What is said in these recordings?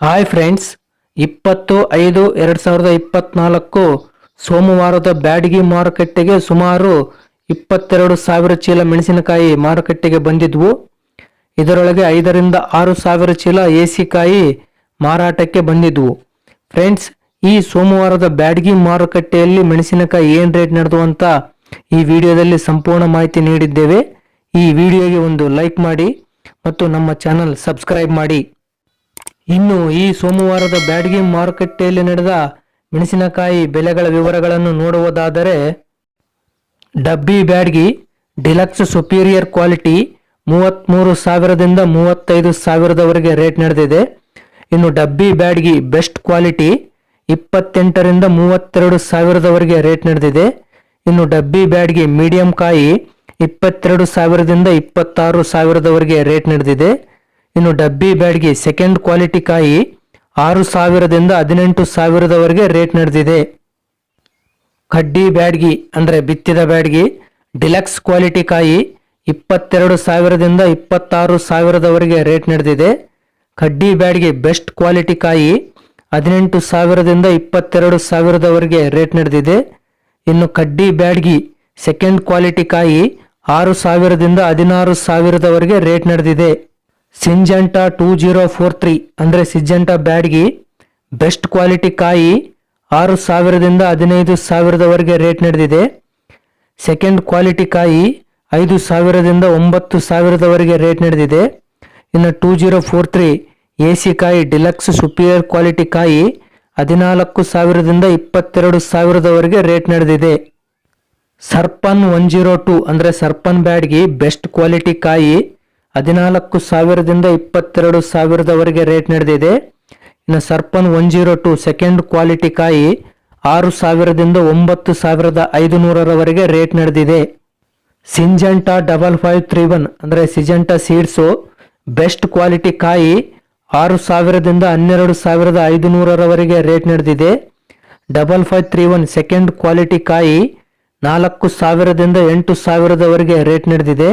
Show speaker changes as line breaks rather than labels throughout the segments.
Hi friends, ಇಪ್ಪತ್ತು ಐದು ಎರಡು ಸಾವಿರದ ಇಪ್ಪತ್ನಾಲ್ಕು ಸೋಮವಾರದ ಬ್ಯಾಡಗಿ ಮಾರುಕಟ್ಟೆಗೆ ಸುಮಾರು ಇಪ್ಪತ್ತೆರಡು ಸಾವಿರ ಚೀಲ ಮೆಣಸಿನಕಾಯಿ ಮಾರುಕಟ್ಟೆಗೆ ಬಂದಿದ್ವು. ಇದರೊಳಗೆ ಐದರಿಂದ ಆರು ಸಾವಿರ ಚೀಲ ಏಸಿಕಾಯಿ ಮಾರಾಟಕ್ಕೆ ಬಂದಿದ್ವು. ಫ್ರೆಂಡ್ಸ್, ಈ ಸೋಮವಾರದ ಬ್ಯಾಡಗಿ ಮಾರುಕಟ್ಟೆಯಲ್ಲಿ ಮೆಣಸಿನಕಾಯಿ ಏನು ರೇಟ್ ನಡೆದು ಅಂತ ಈ ವಿಡಿಯೋದಲ್ಲಿ ಸಂಪೂರ್ಣ ಮಾಹಿತಿ ನೀಡಿದ್ದೇವೆ. ಈ ವಿಡಿಯೋಗೆ ಒಂದು ಲೈಕ್ ಮಾಡಿ ಮತ್ತು ನಮ್ಮ ಚಾನಲ್ ಸಬ್ಸ್ಕ್ರೈಬ್ ಮಾಡಿ. ಇನ್ನು ಈ ಸೋಮವಾರದ ಬ್ಯಾಡ್ಗಿ ಮಾರುಕಟ್ಟೆಯಲ್ಲಿ ನಡೆದ ಮೆಣಸಿನಕಾಯಿ ಬೆಲೆಗಳ ವಿವರಗಳನ್ನು ನೋಡುವುದಾದರೆ, ಡಬ್ಬಿ ಬ್ಯಾಡ್ಗಿ ಡಿಲಕ್ಸ್ ಸುಪೀರಿಯರ್ ಕ್ವಾಲಿಟಿ ಮೂವತ್ತ್ಮೂರು ಸಾವಿರದಿಂದ ಮೂವತ್ತೈದು ಸಾವಿರದವರೆಗೆ ರೇಟ್ ನಡೆದಿದೆ. ಇನ್ನು ಡಬ್ಬಿ ಬ್ಯಾಡ್ಗಿ ಬೆಸ್ಟ್ ಕ್ವಾಲಿಟಿ ಇಪ್ಪತ್ತೆಂಟರಿಂದ ಮೂವತ್ತೆರಡು ಸಾವಿರದವರೆಗೆ ರೇಟ್ ನಡೆದಿದೆ. ಇನ್ನು ಡಬ್ಬಿ ಬ್ಯಾಡ್ಗಿ ಮೀಡಿಯಂ ಕಾಯಿ ಇಪ್ಪತ್ತೆರಡು ಸಾವಿರದಿಂದ ಇಪ್ಪತ್ತಾರು ಸಾವಿರದವರೆಗೆ ರೇಟ್ ನಡೆದಿದೆ. ಇನ್ನು ಡಬ್ಬಿ ಬ್ಯಾಡ್ಗಿ ಸೆಕೆಂಡ್ ಕ್ವಾಲಿಟಿ ಕಾಯಿ ಆರು ಸಾವಿರದಿಂದ ಹದಿನೆಂಟು ಸಾವಿರದವರೆಗೆ ರೇಟ್ ನಡೆದಿದೆ. ಕಡ್ಡಿ ಬ್ಯಾಡ್ಗಿ ಅಂದರೆ ಬಿತ್ತಿದ ಬ್ಯಾಡ್ಗಿ ಡಿಲಕ್ಸ್ ಕ್ವಾಲಿಟಿ ಕಾಯಿ ಇಪ್ಪತ್ತೆರಡು ಸಾವಿರದಿಂದ ಇಪ್ಪತ್ತಾರು ಸಾವಿರದವರೆಗೆ ರೇಟ್ ನಡೆದಿದೆ. ಕಡ್ಡಿ ಬ್ಯಾಡ್ಗಿ ಬೆಸ್ಟ್ ಕ್ವಾಲಿಟಿ ಕಾಯಿ ಹದಿನೆಂಟು ಸಾವಿರದಿಂದ ಇಪ್ಪತ್ತೆರಡು ಸಾವಿರದವರೆಗೆ ರೇಟ್ ನಡೆದಿದೆ. ಇನ್ನು ಕಡ್ಡಿ ಬ್ಯಾಡ್ಗಿ ಸೆಕೆಂಡ್ ಕ್ವಾಲಿಟಿ ಕಾಯಿ ಆರು ಸಾವಿರದಿಂದ ಹದಿನಾರು ಸಾವಿರದವರೆಗೆ ರೇಟ್ ನಡೆದಿದೆ. Syngenta two zero four three ಅಂದರೆ ಸಿಜೆಂಟಾ ಬ್ಯಾಡ್ಗಿ ಬೆಸ್ಟ್ ಕ್ವಾಲಿಟಿ ಕಾಯಿ ಆರು ಸಾವಿರದಿಂದ ಹದಿನೈದು ಸಾವಿರದವರೆಗೆ ರೇಟ್ ನಡೆದಿದೆ. ಸೆಕೆಂಡ್ ಕ್ವಾಲಿಟಿ ಕಾಯಿ ಐದು ಸಾವಿರದಿಂದ ಒಂಬತ್ತು ಸಾವಿರದವರೆಗೆ ರೇಟ್ ನಡೆದಿದೆ. ಇನ್ನು two zero four three A C ಕಾಯಿ ಡಿಲಕ್ಸ್ ಸುಪೀರಿಯರ್ ಕ್ವಾಲಿಟಿ ಕಾಯಿ ಹದಿನಾಲ್ಕು ಸಾವಿರದಿಂದ ಇಪ್ಪತ್ತೆರಡು ಸಾವಿರದವರೆಗೆ ರೇಟ್ ನಡೆದಿದೆ. ಸರ್ಪನ್ ಒನ್ ಜೀರೋ ಟೂ ಅಂದರೆ ಸರ್ಪನ್ ಬ್ಯಾಡ್ಗಿ ಬೆಸ್ಟ್ ಕ್ವಾಲಿಟಿ ಕಾಯಿ ಹದಿನಾಲ್ಕು ಸಾವಿರದಿಂದ ಇಪ್ಪತ್ತೆರಡು ಸಾವಿರದವರೆಗೆ ರೇಟ್ ನಡೆದಿದೆ. ಇನ್ನು Sarpan one zero two second quality ಕಾಯಿ ಆರು ಸಾವಿರದಿಂದ ಒಂಬತ್ತು ಸಾವಿರದ ಐದು ನೂರರವರೆಗೆ ರೇಟ್ ನಡೆದಿದೆ. Syngenta double five three one ಅಂದರೆ ಸಿಜೆಂಟಾ ಸೀಡ್ಸು ಬೆಸ್ಟ್ ಕ್ವಾಲಿಟಿ ಕಾಯಿ ಆರು ಸಾವಿರದಿಂದ ಹನ್ನೆರಡು ಸಾವಿರದ ಐದು ನೂರರವರೆಗೆ ರೇಟ್ ನಡೆದಿದೆ. Double five three one second quality ಕಾಯಿ ನಾಲ್ಕು ಸಾವಿರದಿಂದ ಎಂಟು ಸಾವಿರದವರೆಗೆ ರೇಟ್ ನಡೆದಿದೆ.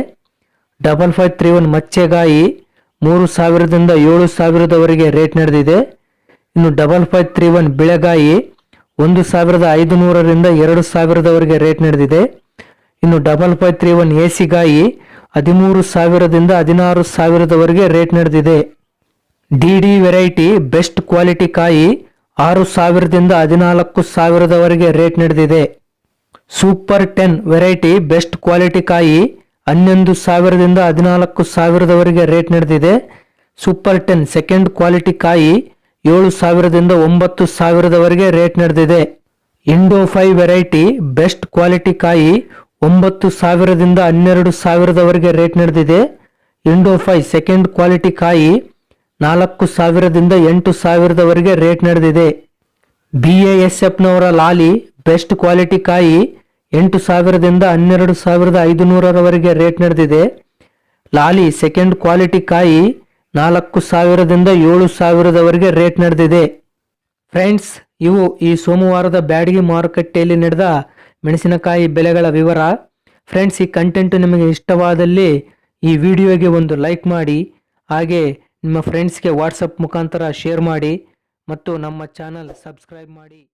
ಡಬಲ್ ಫೈವ್ ತ್ರೀ ಒನ್ ಮಚ್ಚೆಗಾಯಿ ಮೂರು ಸಾವಿರದಿಂದ ಏಳು ಸಾವಿರದವರೆಗೆ ರೇಟ್ ನಡೆದಿದೆ. ಇನ್ನು ಡಬಲ್ ಫೈವ್ ತ್ರೀ ಒನ್ ಬೆಳೆಗಾಯಿ ಒಂದು ಸಾವಿರದ ಐದು ನೂರರಿಂದ ಎರಡು ಸಾವಿರದವರೆಗೆ ರೇಟ್ ನಡೆದಿದೆ. ಇನ್ನು double five three one A C ಗಾಯಿ ಹದಿಮೂರು ಸಾವಿರದಿಂದ ಹದಿನಾರು ಸಾವಿರದವರೆಗೆ ರೇಟ್ ನಡೆದಿದೆ. D D variety best quality ಕಾಯಿ ಆರು ಸಾವಿರದಿಂದ ಹದಿನಾಲ್ಕು ಸಾವಿರದವರೆಗೆ ರೇಟ್ ನಡೆದಿದೆ. Super ten variety best quality ಕಾಯಿ ಹನ್ನೊಂದು ಸಾವಿರದಿಂದ ಹದಿನಾಲ್ಕು ಸಾವಿರದವರೆಗೆ ರೇಟ್ ನಡೆದಿದೆ. ಸೂಪರ್ ಟೆನ್ ಸೆಕೆಂಡ್ ಕ್ವಾಲಿಟಿ ಕಾಯಿ ಏಳು ಸಾವಿರದಿಂದ ಒಂಬತ್ತು ಸಾವಿರದವರೆಗೆ ರೇಟ್ ನಡೆದಿದೆ. Indo five variety best quality ಕಾಯಿ ಒಂಬತ್ತು ಸಾವಿರದಿಂದ ಹನ್ನೆರಡು ಸಾವಿರದವರೆಗೆ ರೇಟ್ ನಡೆದಿದೆ. ಇಂಡೋ ಫೈ ಸೆಕೆಂಡ್ ಕ್ವಾಲಿಟಿ ಕಾಯಿ ನಾಲ್ಕು ಸಾವಿರದಿಂದ ಎಂಟು ಸಾವಿರದವರೆಗೆ ರೇಟ್ ನಡೆದಿದೆ. ಬಿ ಎ ಎಸ್ ಎಫ್ನವರ ಲಾಲಿ ಬೆಸ್ಟ್ ಕ್ವಾಲಿಟಿ ಕಾಯಿ ಎಂಟು ಸಾವಿರದಿಂದ ಹನ್ನೆರಡು ಸಾವಿರದ ಐದು ನೂರರವರೆಗೆ ರೇಟ್ ನಡೆದಿದೆ. ಲಾಲಿ ಸೆಕೆಂಡ್ ಕ್ವಾಲಿಟಿ ಕಾಯಿ ನಾಲ್ಕು ಸಾವಿರದಿಂದ ಏಳು ಸಾವಿರದವರೆಗೆ ರೇಟ್ ನಡೆದಿದೆ. ಫ್ರೆಂಡ್ಸ್, ಇವು ಈ ಸೋಮವಾರದ ಬ್ಯಾಡಗಿ ಮಾರುಕಟ್ಟೆಯಲ್ಲಿ ನಡೆದ ಮೆಣಸಿನಕಾಯಿ ಬೆಲೆಗಳ ವಿವರ. ಫ್ರೆಂಡ್ಸ್, ಈ ಕಂಟೆಂಟ್ ನಿಮಗೆ ಇಷ್ಟವಾದಲ್ಲಿ ಈ ವಿಡಿಯೋಗೆ ಒಂದು ಲೈಕ್ ಮಾಡಿ, ಹಾಗೆ ನಿಮ್ಮ ಫ್ರೆಂಡ್ಸ್ಗೆ ವಾಟ್ಸಪ್ ಮುಖಾಂತರ ಶೇರ್ ಮಾಡಿ ಮತ್ತು ನಮ್ಮ ಚಾನಲ್ ಸಬ್ಸ್ಕ್ರೈಬ್ ಮಾಡಿ.